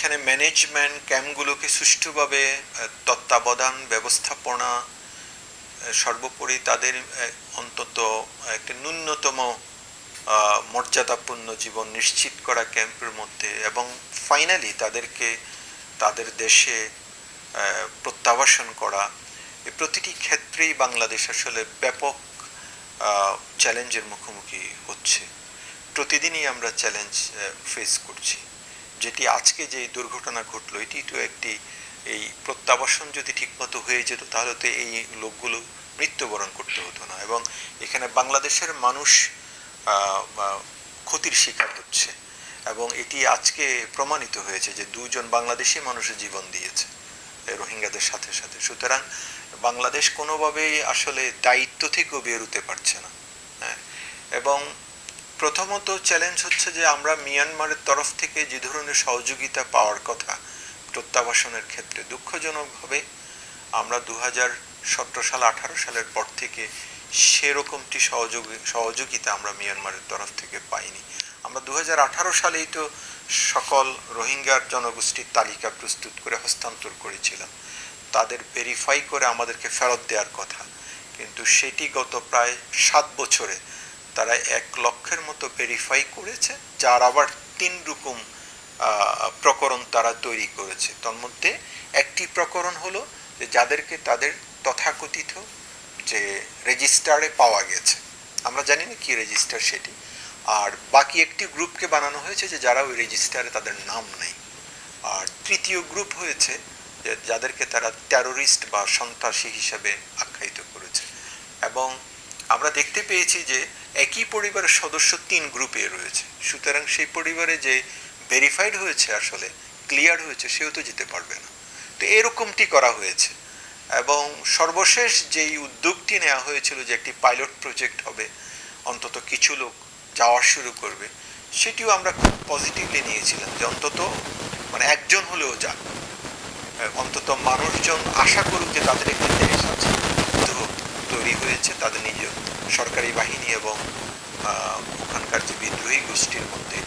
এখানে ম্যানেজমেন্ট ক্যাম্পগুলোকে সুষ্ঠুভাবে তত্ত্বাবধান, ব্যবস্থাপনা সর্বোপরি তাদের অন্তত একটা ন্যূনতম মর্যাদাপূর্ণ জীবন নিশ্চিত করা ক্যাম্পের মধ্যে এবং ফাইনালি তাদেরকে তাদের দেশে প্রত্যাবাসন করা। এই প্রতিটি ক্ষেত্রেই বাংলাদেশ আসলে ব্যাপক চ্যালেঞ্জের মুখোমুখি হচ্ছে। প্রতিদিনই আমরা চ্যালেঞ্জ ফেস করছি। যেটি আজকে যে দুর্ঘটনা ঘটলো এটি তো একটি এই প্রত্যাবাসন যদি ঠিকমতো হয়ে যেত, তাহলে তো এই লোকগুলো মৃত্যুবরণ করতে হতো না। এবং এখানে বাংলাদেশের মানুষ ক্ষতির শিকার হচ্ছে। এবং এটি আজকে প্রমাণিত হয়েছে যে দুজন বাংলাদেশি মানুষের জীবন দিয়েছে রোহিঙ্গাদের সাথে সাথে। সুতরাং বাংলাদেশ কোনোভাবেই আসলে দায়িত্ব থেকেও বেরোতে পারছে না। হ্যাঁ এবং প্রথমত চ্যালেঞ্জ হচ্ছে যে আমরা মিয়ানমারের তরফ থেকে যে ধরনের সহযোগিতা পাওয়ার কথা প্রত্যাবাসনের ক্ষেত্রে দুঃখজনকভাবে আমরা দু হাজার সতেরো সাল, আঠারো সালের পর থেকে সেরকমটি সহযোগী, সহযোগিতা আমরা মিয়ানমারের তরফ থেকে পাইনি। আমরা দু হাজার আঠারো সালেই তো সকল রোহিঙ্গার জনগোষ্ঠীর তালিকা প্রস্তুত করে হস্তান্তর করেছিলাম। তাদের ভেরিফাই করে আমাদেরকে ফেরত দেওয়ার কথা। কিন্তু সেটি গত প্রায় সাত বছরে তারা এক লক্ষের মতো ভেরিফাই করেছে, যার আবার তিন রকম প্রকরণ তারা তৈরি করেছে। তার মধ্যে একটি প্রকরণ হলো যে যাদেরকে তাদের তথাকথিত যে রেজিস্টারে পাওয়া গেছে। আমরা জানি না কি রেজিস্টার সেটি। আর বাকি একটি গ্রুপকে বানানো হয়েছে যে যারা ওই রেজিস্টারে তাদের নাম নেই। আর তৃতীয় গ্রুপ হয়েছে যাদেরকে তারা টেরোরিস্ট বা সন্ত্রাসী হিসাবে আখ্যায়িত করেছে। এবং আমরা দেখতে পেয়েছি যে একই পরিবারের সদস্য তিন গ্রুপে রয়েছে। সুতরাং সেই পরিবারে যে ভেরিফাইড হয়েছে আসলে ক্লিয়ার হয়েছে, সেও তো যেতে পারবে না। তো এরকমটি করা হয়েছে। এবং সর্বশেষ যেই উদ্যোগটি নেওয়া হয়েছিল যে একটি পাইলট প্রজেক্ট হবে, অন্তত কিছু লোক যাওয়া শুরু করবে, সেটিও আমরা খুব পজিটিভলি নিয়েছিলাম যে অন্তত মানে একজন হলেও যাক। অন্তত মানুষজন আশা করুক যে তাদের একটি দেশ আছে তৈরি হয়েছে, তাদের নিজ সরকারি বাহিনী এবং ওখানকার যে বিদ্রোহী গোষ্ঠীর মধ্যে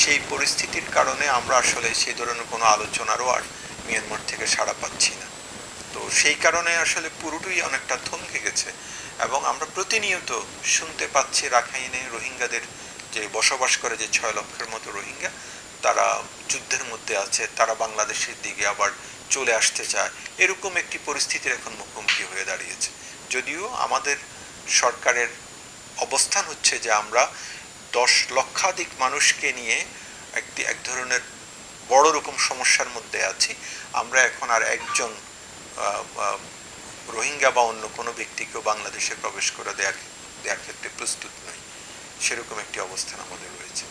সেই পরিস্থিতির কারণে আমরা আসলে সেই ধরনের কোনো আলোচনারও আর মিয়ানমার থেকে সাড়া পাচ্ছি না। তো সেই কারণে আসলে পুরোটাই অনেকটা থমকে গেছে এবং আমরা প্রতিনিয়ত শুনতে পাচ্ছি রাখাইনে রোহিঙ্গাদের যে বসবাস করে যে ছয় লক্ষের মতো রোহিঙ্গা, তারা যুদ্ধের মধ্যে আছে, তারা বাংলাদেশের দিকে আবার চলে আসতে চায়। এরকম একটি পরিস্থিতির এখন মুখোমুখি হয়ে দাঁড়িয়েছে। যদিও আমাদের সরকারের অবস্থান হচ্ছে যে আমরা দশ লক্ষাধিক মানুষকে নিয়ে একটি, এক ধরনের বড় রকম সমস্যার মধ্যে আছি। আমরা এখন আর একজন রোহিঙ্গা বা অন্য কোনো ব্যক্তিকেও বাংলাদেশে প্রবেশ করে দেওয়ার দেওয়ার ক্ষেত্রে প্রস্তুত নই। সেরকম একটি অবস্থান আমাদের রয়েছে।